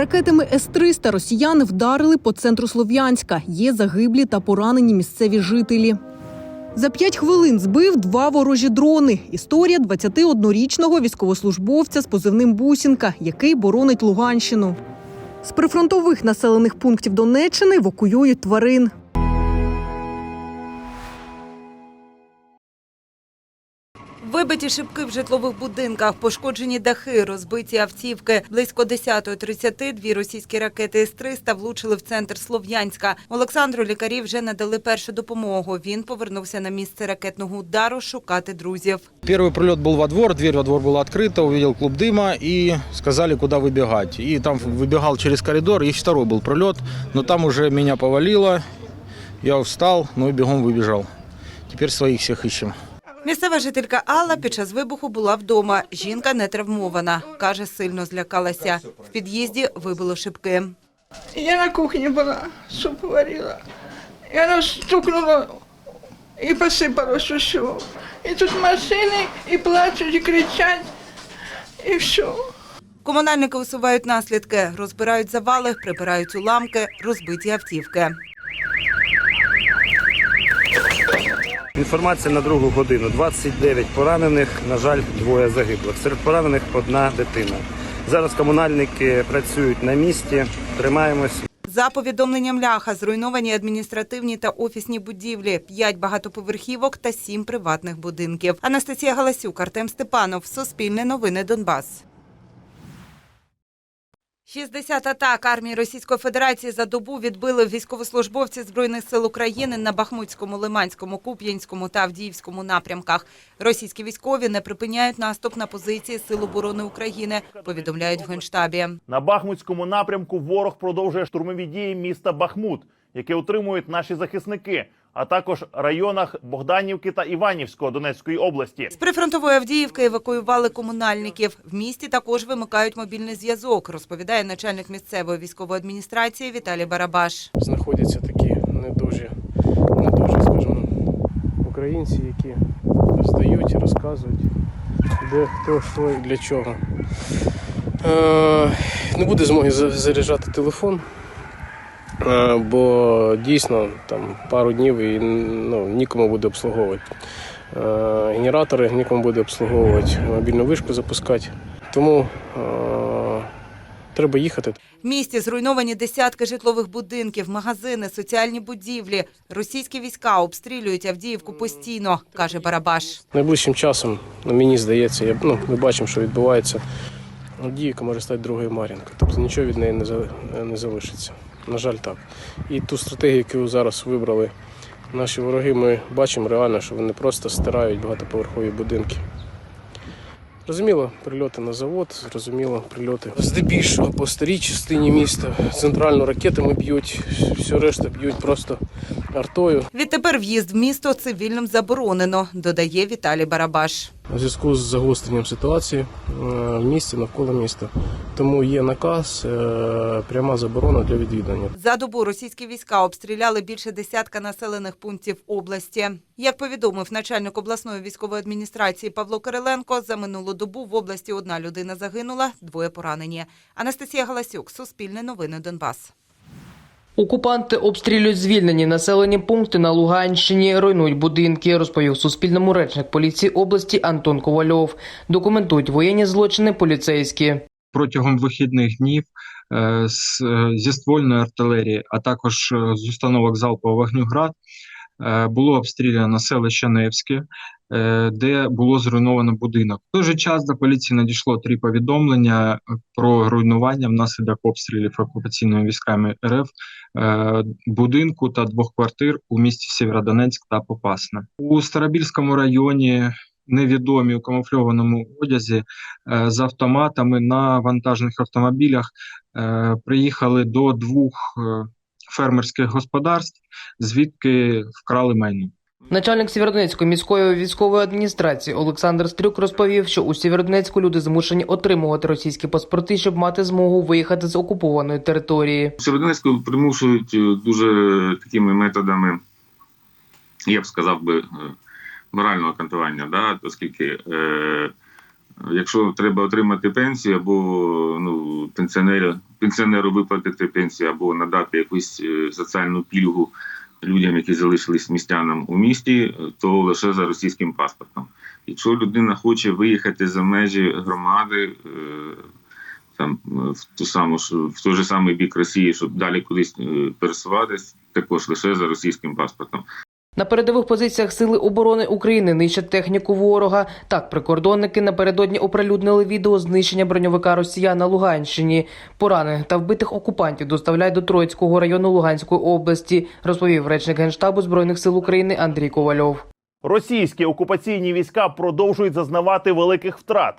Ракетами С-300 росіяни вдарили по центру Слов'янська. Є загиблі та поранені місцеві жителі. За п'ять хвилин збив два ворожі дрони. Історія 21-річного військовослужбовця з позивним Бусінка, який боронить Луганщину. З прифронтових населених пунктів Донеччини евакуюють тварин. Вибиті шибки в житлових будинках, пошкоджені дахи, розбиті автівки. Близько 10.30 дві російські ракети С-300 влучили в центр Слов'янська. Олександру лікарі вже надали першу допомогу. Він повернувся на місце ракетного удару шукати друзів. Первый прилет был во двор, дверь во двор была открыта, увидел клуб дыма и сказали, куда выбегать. И там выбегал через коридор, и второй был прилет, но там уже меня повалило, я встал, ну и бегом выбежал. Теперь своих всех ищем. Місцева жителька Алла під час вибуху була вдома. Жінка не травмована. Каже, сильно злякалася. В під'їзді вибило шибки. Я на кухне была, суп варила. И оно стукнуло и посыпалось все. И тут машины, и плачут, и кричат, и все. Комунальники усувають наслідки, розбирають завали, прибирають уламки, розбиті автівки. Інформація на другу годину. 29 поранених, на жаль, двоє загиблих. Серед поранених одна дитина. Зараз комунальники працюють на місці, тримаємось. За повідомленням ляха, зруйновані адміністративні та офісні будівлі, п'ять багатоповерхівок та сім приватних будинків. Анастасія Галасюк, Артем Степанов, Суспільне новини Донбас. 60 атак армії Російської Федерації за добу відбили військовослужбовці Збройних сил України на Бахмутському, Лиманському, Куп'янському та Авдіївському напрямках. Російські військові не припиняють наступ на позиції Сил оборони України, повідомляють в Генштабі. На Бахмутському напрямку ворог продовжує штурмові дії міста Бахмут, яке утримують наші захисники, а також районах Богданівки та Іванівського Донецької області. З прифронтової Авдіївки евакуювали комунальників. В місті також вимикають мобільний зв'язок, розповідає начальник місцевої військової адміністрації Віталій Барабаш. знаходяться такі не дуже, не дуже, скажімо, українці, які здають і розказують, де хто, що і для чого. Е, не буде змоги за- заряджати телефон, бо дійсно там пару днів і ну, нікому буде обслуговувати. Е, генератори нікому буде обслуговувати, мобільну вишку запускати. Тому е, треба їхати. В місті зруйновані десятки житлових будинків, магазини, соціальні будівлі. Російські війська обстрілюють Авдіївку постійно, каже Барабаш. Найближчим часом, ну, мені здається, я, ну, ми бачимо, що відбувається. Авдіївка може стати другою Мар'їнкою. Тобто нічого від неї не залишиться. На жаль, так. І ту стратегію, яку зараз вибрали наші вороги, ми бачимо реально, що вони просто стирають багатоповерхові будинки. Зрозуміло, прильоти на завод, зрозуміло, прильоти здебільшого по старій частині міста. Центральну ракетами б'ють, все решта б'ють просто артою. Відтепер в'їзд в місто цивільним заборонено, додає Віталій Барабаш. У зв'язку з загостренням ситуації е, в місті навколо міста. Тому є наказ, е, пряма заборона для відвідування. За добу російські війська обстріляли більше десятка населених пунктів області. Як повідомив начальник обласної військової адміністрації Павло Кириленко, за минулу добу в області одна людина загинула, двоє поранені. Анастасія Галасюк, Суспільне новини Донбас. Окупанти обстрілюють звільнені населені пункти на Луганщині, руйнують будинки, розповів Суспільному речник поліції області Антон Ковальов. Документують воєнні злочини поліцейські. протягом вихідних днів е, е, зі ствольної артилерії, а також е, з установок залпового вогню «Град» було обстріляно селище Невське, е, де було зруйновано будинок. В той же час до поліції надійшло три повідомлення про руйнування внаслідок обстрілів окупаційними військами РФ е, будинку та двох квартир у місті Сєвєродонецьк та Попасна. У Старобільському районі невідомі у камуфльованому одязі е, з автоматами на вантажних автомобілях е, приїхали до двох е, фермерських господарств, звідки вкрали майно. Начальник Сєвєродонецької міської військової адміністрації Олександр Стрюк розповів, що у Сєвєродонецьку люди змушені отримувати російські паспорти, щоб мати змогу виїхати з окупованої території. Сєвєродонецьку примушують е, дуже такими методами, я б сказав би, е, морального кантування, да? оскільки е, Якщо треба отримати пенсію або ну, пенсіонеру, пенсіонеру виплатити пенсію або надати якусь е, соціальну пільгу людям, які залишились містянам у місті, то лише за російським паспортом. Якщо людина хоче виїхати за межі громади, е, там е, в ту саму в той же самий бік Росії, щоб далі кудись пересуватись, також лише за російським паспортом. На передових позиціях Сили оборони України нищать техніку ворога. Так, прикордонники напередодні оприлюднили відео знищення броньовика Росіян на Луганщині. Поранених та вбитих окупантів доставляють до Троїцького району Луганської області, розповів речник Генштабу Збройних сил України Андрій Ковальов. Російські окупаційні війська продовжують зазнавати великих втрат.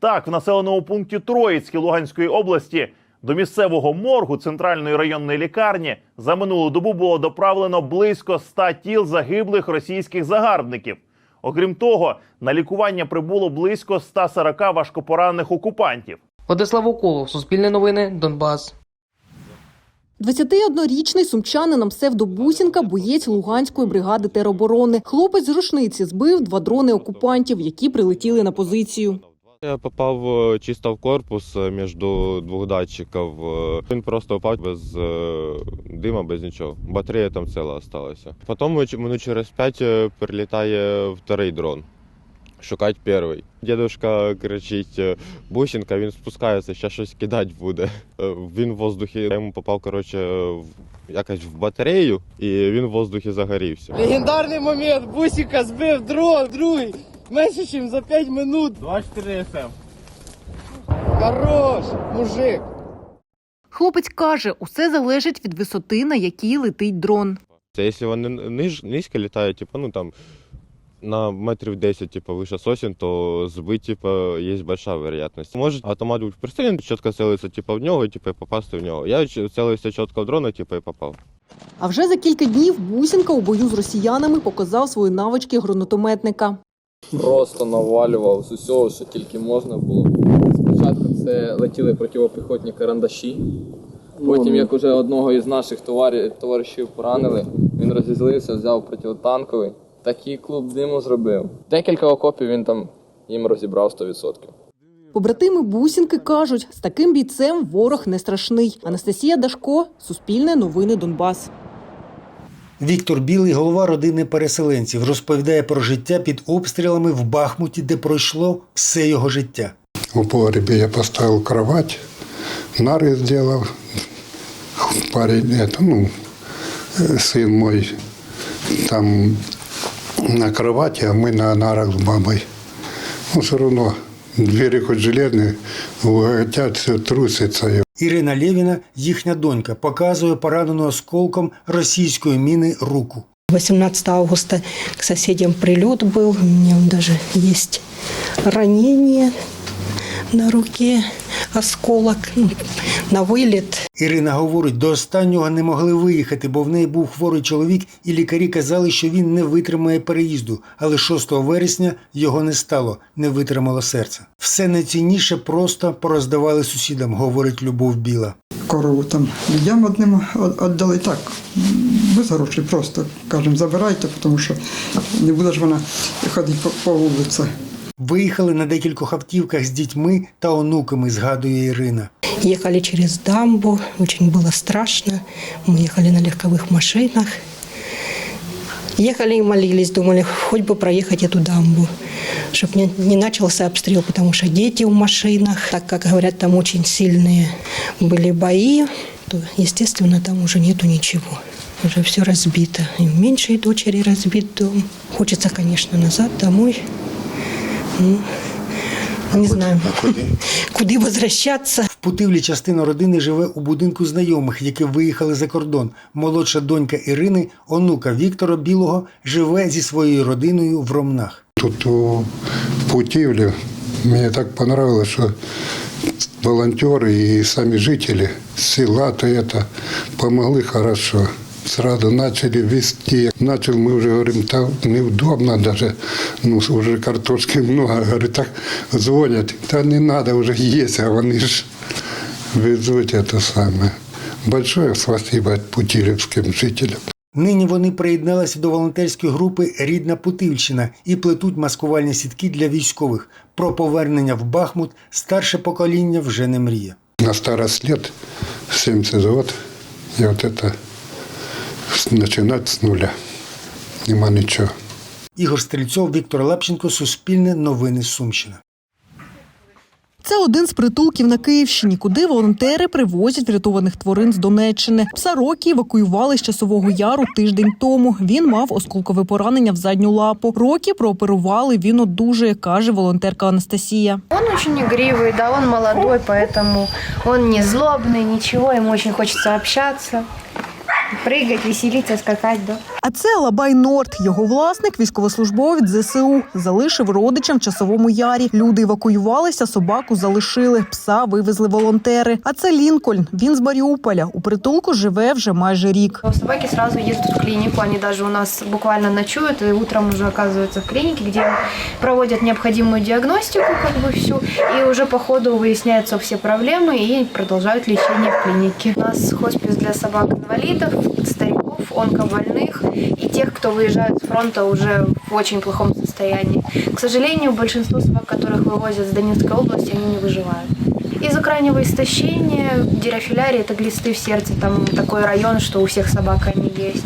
Так, в населеному пункті Троїцьке Луганської області до місцевого моргу центральної районної лікарні за минулу добу було доправлено близько 100 тіл загиблих російських загарбників. Окрім того, на лікування прибуло близько 140 важкопоранених окупантів. Владислав Уколов, Суспільне новини, Донбас. 21-річний сумчанином Севдо Бусінка – боєць Луганської бригади тероборони. Хлопець з рушниці збив два дрони окупантів, які прилетіли на позицію. Я попав е, чисто в корпус е, між двох датчиків. Е, Він просто впав без дима, без нічого. Батарея там ціла залишилася. Потім через п'ять прилітає вторий дрон. Шукать перший. Дідушка кричить Бусінка, він спускається, ще щось кидати буде. Він в воздухі я йому попав, коротше, якось в батарею, і він в воздухі загорівся. Легендарний момент. Бусіка збив дрон, другий. Менше, ніж за 5 минут. 24 СМ. Хорош, мужик. Хлопець каже, усе залежить від висоти, на якій летить дрон. Це якщо вони ниж, низько літають, типу, ну там на метрів 10, типу, вище сосен, то збити, типу, є велика вероятність. Може автомат бути пристріляний, чітко цілитися, типу, в нього, типу, і попасти в нього. Я цілився чітко в дрона, типу, і попав. А вже за кілька днів Бусінка у бою з росіянами показав свої навички гранатометника. Просто навалював з усього, що тільки можна було. Спочатку це летіли противопіхотні карандаші. Потім, як уже одного із наших товарі- товаришів поранили, він розізлився, взяв протитанковий. Такий клуб диму зробив. Декілька окопів він там їм розібрав 100%. Побратими Бусінки кажуть, з таким бійцем ворог не страшний. Анастасія Дашко, Суспільне новини Донбас. Віктор Білий, голова родини переселенців, розповідає про життя під обстрілами в Бахмуті, де пройшло все його життя. В погребе я поставил кровать, нары сделал. Парень, это, ну, э, сын мой там на кровати, а мы на нарах с бабой. Ну, все равно двери хоть железные, хотят, все трусится. Ірина Лєвіна, їхня донька, показує поранену осколком російської міни руку. 18 августа к соседям прилет был. У меня даже есть ранение на руке, Осколок ну, на вылет. Ірина говорить, до останнього не могли виїхати, бо в неї був хворий чоловік, і лікарі казали, що він не витримає переїзду. Але 6 вересня його не стало, не витримало серце. Все найцінніше просто пороздавали сусідам, говорить Любов Біла. Корову там людям одним віддали так, без грошей, просто кажемо, забирайте, тому що не буде ж вона ходити по, по вулиці. Виїхали на декількох автівках з дітьми та онуками, згадує Ірина. Ехали через дамбу, очень было страшно. Мы ехали на легковых машинах. Ехали и молились, думали, хоть бы проехать эту дамбу, чтобы не, не начался обстрел, потому что дети в машинах, так как говорят, там очень сильные были бои, то, естественно, там уже нету ничего. Уже все разбито. И у меньшей дочери разбит дом. Хочется, конечно, назад, домой. Ну, не знаю, куди возвращаться. В Путивлі частина родини живе у будинку знайомих, які виїхали за кордон. Молодша донька Ірини, онука Віктора Білого, живе зі своєю родиною в Ромнах. Тут у Путивле мне так понравилось, что волонтеры и сами жители села-то это помогли хорошо Сразу начали вести. Начал, мы уже говорим, там неудобно даже, ну, уже картошки много. Говорю, так звонят, да не надо, уже есть, а они ж везут это самое. Большое спасибо путилевским жителям. Нині вони приєдналися до волонтерської групи Рідна Путивщина і плетуть маскувальні сітки для військових. Про повернення в Бахмут старше покоління вже не мріє. На старость лет, 70 год, и вот это с- начинать с нуля. Нема ничего. Ігор Стрільцов, Віктор Лапченко, Суспільне новини Сумщина. Це один з притулків на Київщині, куди волонтери привозять врятованих тварин з Донеччини. Пса Рокі евакуювали з часового яру тиждень тому. Він мав осколкове поранення в задню лапу. Рокі прооперували. Він одужує, каже волонтерка Анастасія. Он очень игривый, да, он молодой, поэтому он не злобный, ничего, ему очень хочется общаться, прыгать, веселиться, скакать, да. А це Алабай Норд. Його власник, військовослужбовець ЗСУ, залишив родичам в часовому ярі. Люди евакуювалися, собаку залишили. Пса вивезли волонтери. А це Лінкольн. Він з Маріуполя. У притулку живе вже майже рік. Собаки сразу ездят в клинику, они даже у нас буквально ночуют и утром уже оказываются в клинике, где проводят необходимую диагностику, как бы всю, и уже по ходу выясняются все проблемы и продолжают лечение в клинике. У нас хоспис для собак-инвалидов, стариков, Онкобольных и тех, кто выезжает с фронта уже в очень плохом состоянии. К сожалению, большинство собак, которых вывозят с Донецкой области, они не выживают. Из-за крайнего истощения, дирофилярия, это глисты в сердце, там такой район, что у всех собак они есть.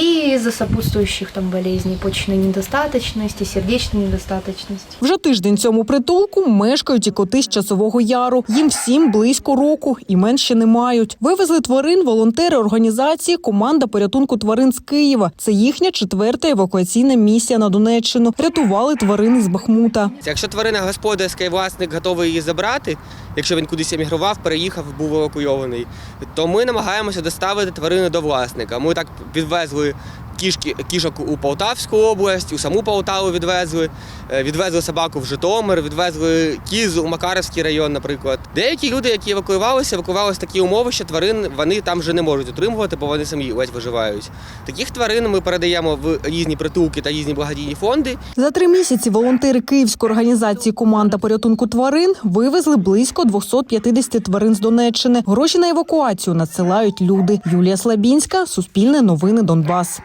И из-за сопутствующих там болезней, почечной недостаточности, сердечной недостаточности. Вже тиждень цьому притулку мешкають і коти з часового яру. Їм всім близько року, імен ще не мають. Вивезли тварин волонтери організації Команда порятунку тварин з Києва. Це їхня четверта евакуаційна місія на Донеччину. Рятували тварин із Бахмута. Якщо тварина господарська і власник готовий її забрати, якщо він кудись емігрував, переїхав, був евакуйований, то ми намагаємося доставити тварину до власника. Ми так підвезли коли кішки, кішок у Полтавську область, у саму Полтаву відвезли, е, відвезли собаку в Житомир, відвезли кіз у Макаровський район, наприклад. Деякі люди, які евакуювалися, евакуювалися в такі умови, що тварин вони там вже не можуть утримувати, бо вони самі ледь виживають. Таких тварин ми передаємо в різні притулки та різні благодійні фонди. За три місяці волонтери Київської організації Команда порятунку тварин вивезли близько 250 тварин з Донеччини. Гроші на евакуацію надсилають люди. Юлія Слабінська, Суспільне новини Донбас.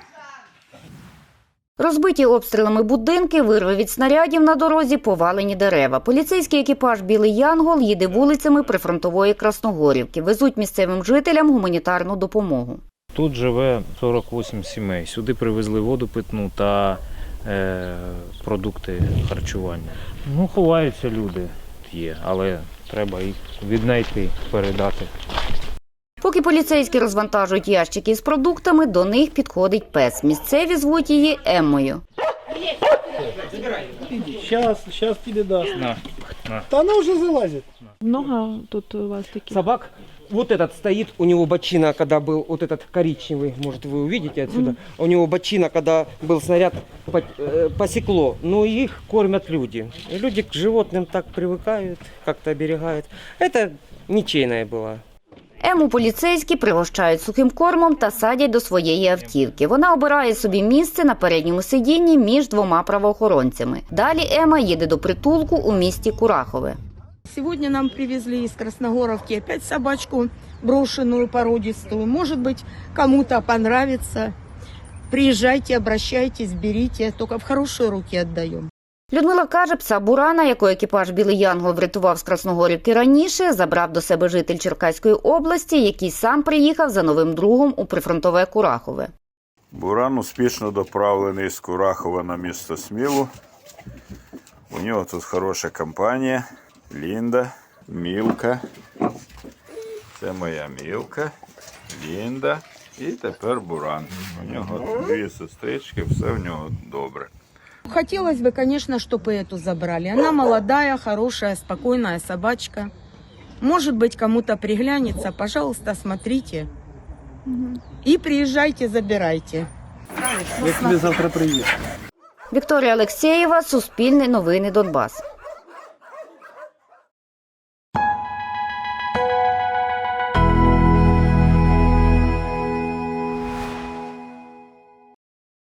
Розбиті обстрілами будинки, вирви від снарядів на дорозі, повалені дерева. Поліцейський екіпаж Білий Янгол їде вулицями прифронтової Красногорівки. Везуть місцевим жителям гуманітарну допомогу. Тут живе 48 сімей. Сюди привезли воду питну та е, продукти харчування. Ну, ховаються люди, є, але треба їх віднайти, передати. Поки поліцейські розвантажують ящики з продуктами, до них підходить пес. Місцеві звуть її Еммою. Сейчас, сейчас тебе даст. На, на. Да она уже залазит. Много тут у вас таких? Собак. Вот этот стоит, у него бочина, когда был вот этот коричневый, может вы увидите отсюда. Мгм. У него бочина, когда был снаряд, по- э, посекло. Но их кормят люди. И люди к животным так привыкают, как-то оберегают. Это ничейная была. Ему поліцейські пригощають сухим кормом та садять до своєї автівки. Вона обирає собі місце на передньому сидінні між двома правоохоронцями. Далі Ема їде до притулку у місті Курахове. Сегодня нам привезли из Красногоровки опять собачку брошенную, породистую. Может быть, кому-то понравится. Приезжайте, обращайтесь, берите. Только в хорошие руки отдаем. Людмила каже, пса Бурана, яку екіпаж Білий Янгол врятував з Красногорівки раніше, забрав до себе житель Черкаської області, який сам приїхав за новим другом у прифронтове Курахове. Буран успішно доправлений з Курахова на місто Смілу. У нього тут хороша компанія. Лінда, Мілка. Це моя Мілка, Лінда і тепер Буран. У нього дві сестрички, все в нього добре. Хотелось бы, конечно, чтобы эту забрали. Она молодая, хорошая, спокойная собачка. Может быть, кому-то приглянется. Пожалуйста, смотрите. И приезжайте, забирайте. Я тебе завтра приеду. Вікторія Алексєєва, Суспільне новини Донбас.